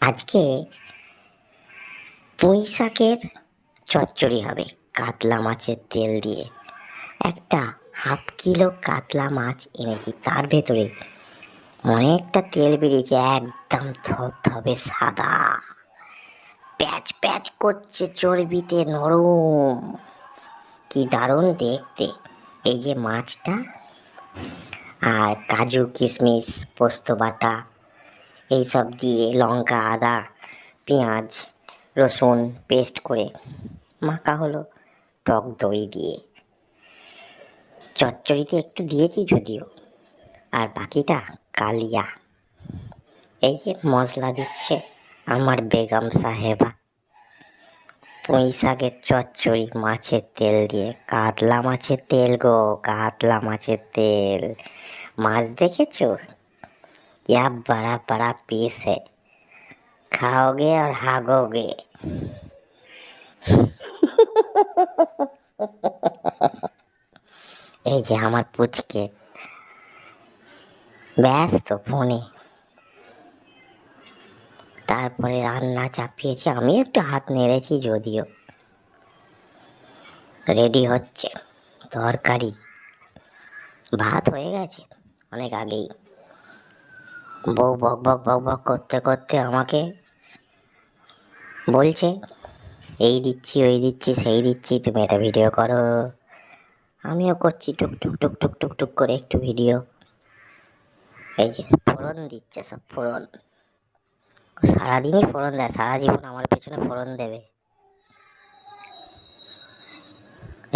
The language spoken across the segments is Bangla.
আজকে পুঁই শাকের চচ্চড়ি হবে, কাতলা মাছের তেল দিয়ে। একটা হাফ কিলো কাতলা মাছ এনেছি, তার ভেতরে অনেকটা তেল বেরিয়েছে, একদম ধবধবে সাদা। প্যাচ প্যাচ করছে চর্বিতে নরম। কি দারুণ দেখতে। এই যে মাছটা আর কাজু কিশমিশ পোস্ত বাটা, এইসব দিয়ে লঙ্কা, আদা, পেঁয়াজ, রসুন পেস্ট করে মাখা হলো টক দই দিয়ে। চচ্চড়িতে একটু দিয়েছি যদিও, আর বাকিটা কালিয়া। এই যে মশলা দিচ্ছে আমার বেগম সাহেবা। পুঁই শাকের চচ্চড়ি মাছের তেল দিয়ে কাতলা মাছের তেল গো কাতলা মাছের তেল মাছ দেখেছো क्या बड़ा बड़ा पीस है खाओगे और हागोगे এই যে আমার পুচকে ব্যস্ত ফোনে তারপরে রান্না চাপিয়েছি আমি একটু হাত নেড়েছি যদিও। রেডি হচ্ছে, তরকারি। ভাত হয়ে গেছে অনেক আগেই। বউ বক বক বক বক করতে করতে আমাকে বলছে, এই দিচ্ছি, ওই দিচ্ছি, সেই দিচ্ছি, তুমি এটা ভিডিও করো। আমিও করছি টুক টুক টুক টুক টুক টুক করে একটু ভিডিও। এই যে ফোড়ন দিচ্ছে সব ফোড়ন। সারাদিনই ফোড়ন দেয়, সারা জীবন আমার পেছনে ফোড়ন দেবে।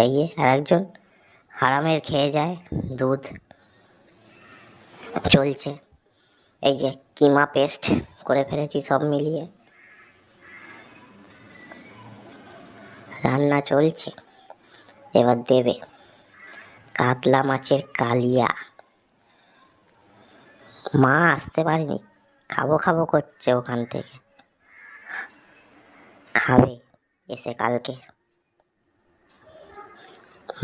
এই আর একজন হারামের খেয়ে যায়, দুধ চলছে। এই যে কিমা পেস্ট করে ফেলেছি সব মিলিয়ে। রান্না চলছে, এবার দেবে কাতলা মাছের কালিয়া। মা আসতে পারেনি খাব খাব করছে ওখান থেকে। খাবে এসে কালকে।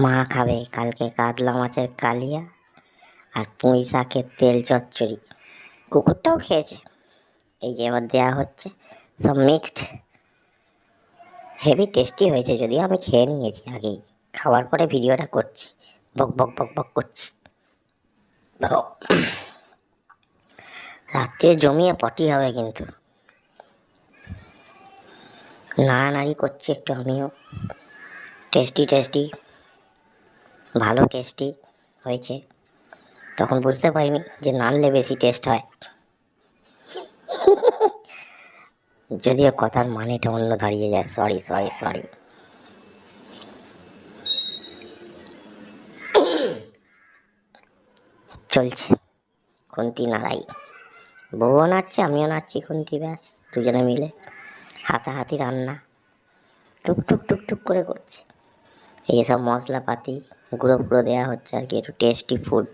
মা খাবে কালকে কাতলা মাছের কালিয়া আর পুঁই শাকের তেল চচ্চড়ি। কুকুরটাও খেয়েছে। এই যে এবার দেওয়া হচ্ছে সব মিক্সড হেভি টেস্টি হয়েছে যদিও আমি খেয়ে নিয়েছি আগেই। খাওয়ার পরে ভিডিওটা করছি। বক বক বক বক করছি। রাত্রে জমিয়ে পটি হবে কিন্তু। নাড়ানাড়ি করছি একটু আমিও। টেস্টি টেস্টি, ভালো টেস্টি হয়েছে। তখন বুঝতে পারিনি যে নাড়লে বেশি টেস্ট হয়। যদিও কথার মানেটা অন্য দাঁড়িয়ে যায়। সরি সরি সরি চলছে। খুন্তি নাড়াই। বউও নাচছে, আমিও নাড়ছি খুন্তি, ব্যাস। দুজনে মিলে হাতাহাতি রান্না। টুক টুক টুক টুক করে করছে। এই সব মশলাপাতি গুঁড়ো ফুড়ো দেওয়া হচ্ছে আর কি, একটু টেস্টি ফুড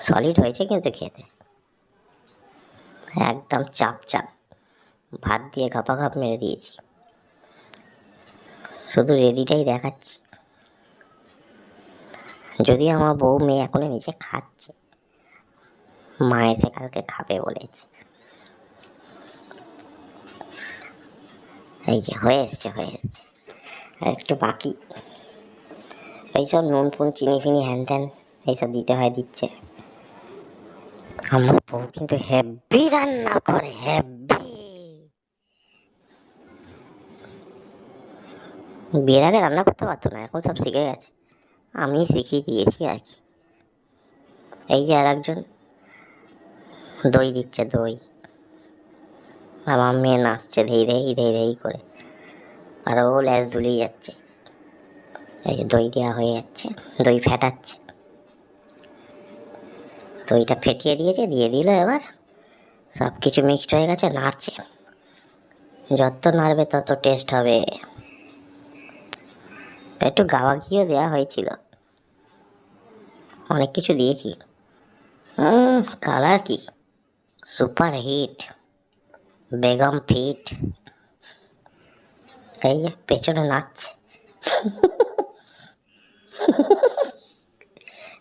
সলিড হয়েছে কিন্তু খেতে। একদম চাপ চাপ। ভাত দিয়ে ঘাপা ঘাপ মেরে দিয়েছি। শুধু রেডিটাই দেখাচ্ছি। যদি আমার বউ মেয়ে এখনও নিচে খাচ্ছে। মা এসে কালকে খাবে বলেছে। এই যে, হয়ে এসছে হয়ে এসছে। আর একটু বাকি। এইসব নুন ফুন, চিনি ফিনি, হ্যান ত্যান এইসব দিতে হয়, দিচ্ছে। আমার বউ কিন্তু হেভি রান্না করে হেভি বিয়ের আগে রান্না করতে পারতো না, এখন সব শিখে গেছে। আমি শিখিয়ে দিয়েছি আর কি। এই যে আর একজন দই দিচ্ছে, দই। আমার মেয়ে নাচছে ধেই ধেই ধেই ধেই করে। আর ও ল্যাস দুলিয়ে যাচ্ছে। এই দই দেওয়া হয়ে যাচ্ছে, দই ফেটাচ্ছে। দইটা ফেটিয়ে দিয়েছে, দিয়ে দিল এবার। সব কিছু মিক্সড হয়ে গেছে, নাড়ছে। যত নাড়বে তত টেস্ট হবে। একটু গাওয়া ঘিও দেওয়া হয়েছিল। অনেক কিছু দিয়েছি। কালার কি? সুপার হিট বেগম ফিট এই যে পেছনে নাচছে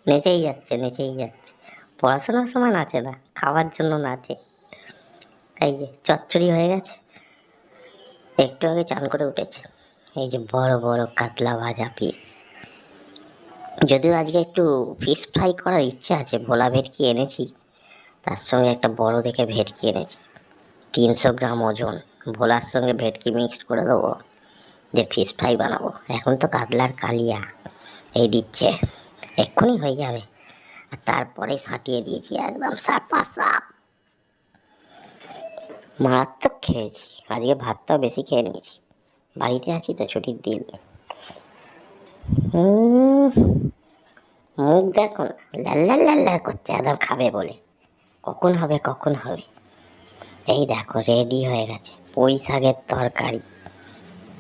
নেচেই যাচ্ছে নেচেই যাচ্ছে। পড়াশোনার সময় নাচে না, খাওয়ার জন্য নাচে। এই যে চচ্চড়ি হয়ে গেছে। একটু আগে চান করে উঠেছে। এই যে বড় বড় কাতলা ভাজা পিস যদিও আজকে একটু ফিশ ফ্রাই করার ইচ্ছে আছে ভোলা ভেটকি এনেছি? তার সঙ্গে একটা বড় দেখে ভেটকি এনেছি। তিনশো গ্রাম ওজন। ভোলার সঙ্গে ভেটকি মিক্সড করে দেবো। যে ফিশ ফ্রাই বানাবো। এখন তো কাতলার কালিয়া। এই দিচ্ছে। এক্ষুনি হয়ে যাবে। আর তারপরে সাঁটিয়ে দিয়েছি একদম সাপা সাপ মারাত্মক খেয়েছি। আজকে ভাতটাও বেশি খেয়ে নিয়েছি। বাড়িতে আছি তো ছুটির দিন। মুখ দেখো না। লাল্লা লাল্লা করছে, একদম খাবে বলে। কখন হবে কখন হবে? এই দেখো রেডি হয়ে গেছে। পুঁই শাকের তরকারি।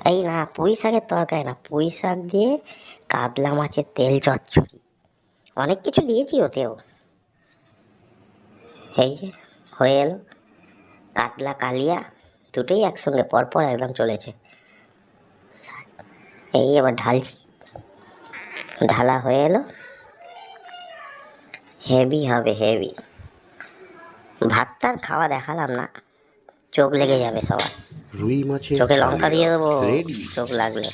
এই না পুঁই শাকের তরকারি না পুঁই শাক দিয়ে কাতলা মাছের তেল চচ্চড়ি। অনেক কিছু দিয়েছি ওতেও। এই যে, হয়ে এলো। কাতলা, কালিয়া, দুটোই একসঙ্গে পরপর একদম চলেছে। এই এবার ঢালছি। ঢালা হয়ে এলো। হেভি হবে হেভি ভাতটার খাওয়া দেখালাম না। চোখ লেগে যাবে সবার। রুই মাছের চোখে লঙ্কা দিয়ে দেবো চোখ লাগলে।